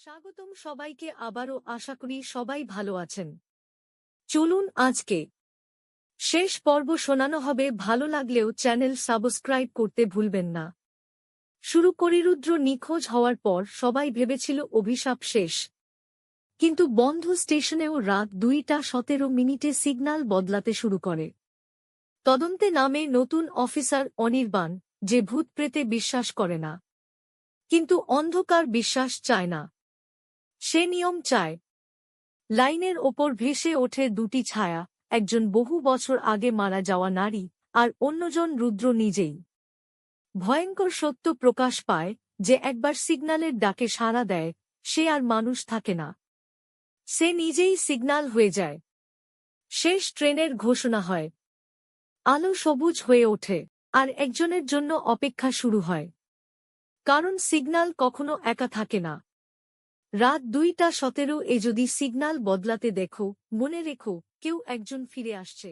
স্বাগতম সবাইকে, আবারও আশা করি সবাই ভালো আছেন। চলুন আজকে শেষ পর্ব শোনানো হবে। ভালো লাগলেও চ্যানেল সাবস্ক্রাইব করতে ভুলবেন না। শুরু করি। রুদ্র নিখোঁজ হওয়ার পর সবাই ভেবেছিল অভিশাপ শেষ। কিন্তু বন্ধ স্টেশনেও রাত দুইটা সতেরো মিনিটে সিগন্যাল বদলাতে শুরু করে। তদন্তে নামে নতুন অফিসার অনির্বাণ, যে ভূত প্রেতে বিশ্বাস করে না। কিন্তু অন্ধকার বিশ্বাস চায় না। সে নিয়ম চায়। লাইনের ওপর ভেসে ওঠে দুটি ছায়া, একজন বহু বছর আগে মারা যাওয়া নারী আর অন্যজন রুদ্র নিজেই। ভয়ঙ্কর সত্য প্রকাশ পায় যে একবার সিগন্যালের ডাকে সাড়া দেয়, সে আর মানুষ থাকে না। সে নিজেই সিগনাল হয়ে যায়। শেষ ট্রেনের ঘোষণা হয়। আলো সবুজ হয়ে ওঠে আর একজনের জন্য অপেক্ষা শুরু হয়। কারণ সিগনাল কখনো একা থাকে না। রাত দুইটা সতেরো এ যদি সিগনাল বদলাতে দেখো মনে রেখো কেউ একজন ফিরে আসছে।